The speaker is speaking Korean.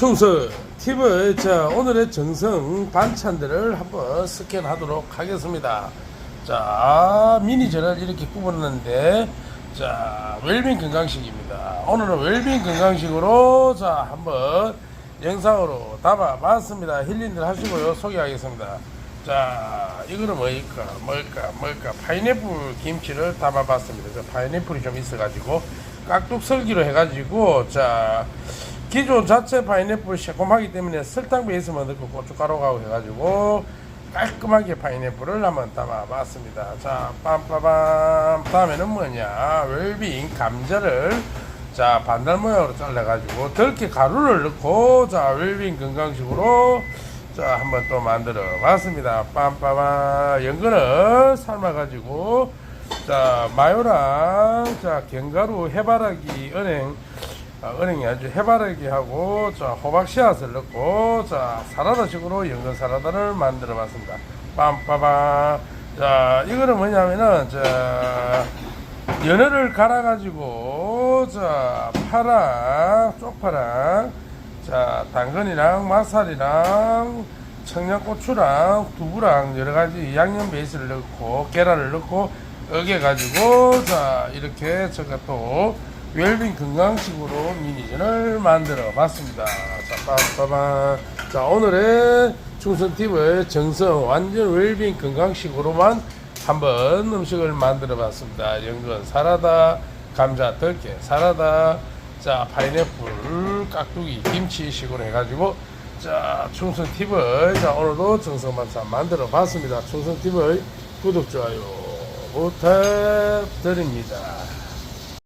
충성 팁을 자 오늘의 정성 반찬들을 한번 스캔하도록 하겠습니다. 자 미니 전을 이렇게 구분했는데 자 웰빙 건강식입니다. 오늘은 웰빙 건강식으로 자 한번 영상으로 담아봤습니다. 힐링들 하시고요 소개하겠습니다. 자 이거는 뭐일까 뭘까 뭘까 파인애플 김치를 담아봤습니다. 자, 파인애플이 좀 있어가지고 깍둑 썰기로 해가지고 자 기존 자체 파인애플 새콤하기 때문에 설탕 베이스만 넣고 고춧가루하고 해가지고 깔끔하게 파인애플을 한번 담아봤습니다. 자, 빰빠밤. 다음에는 뭐냐? 웰빙 감자를 자 반달 모양으로 잘라가지고 덜게 가루를 넣고 자 웰빙 건강식으로 자 한번 또 만들어 봤습니다. 빰빠밤. 연근을 삶아가지고 자 마요랑 자 견가루 해바라기 은행 아, 은행이 아주 해바라기 하고 자 호박 씨앗을 넣고 자 사라다식으로 연근 사라다를 만들어 봤습니다. 빰빠밤. 자 이거는 뭐냐면은 자 연어를 갈아 가지고 자 파랑 쪽파랑 자 당근이랑 맛살이랑 청양고추랑 두부랑 여러 가지 양념 베이스를 넣고 계란을 넣고 으개가지고 자 이렇게 제가 또 웰빙 건강식으로 미니전을 만들어 봤습니다. 자 빠빠밤 자 오늘의 충성 팁을 정성 완전 웰빙 건강식으로만 한번 음식을 만들어 봤습니다. 연근 사라다, 감자 덜게 사라다, 자 파인애플 깍두기 김치식으로 해가지고 자 충성 팁을 자 오늘도 정성 반찬 만들어 봤습니다. 충성 팁을 구독 좋아요 부탁드립니다.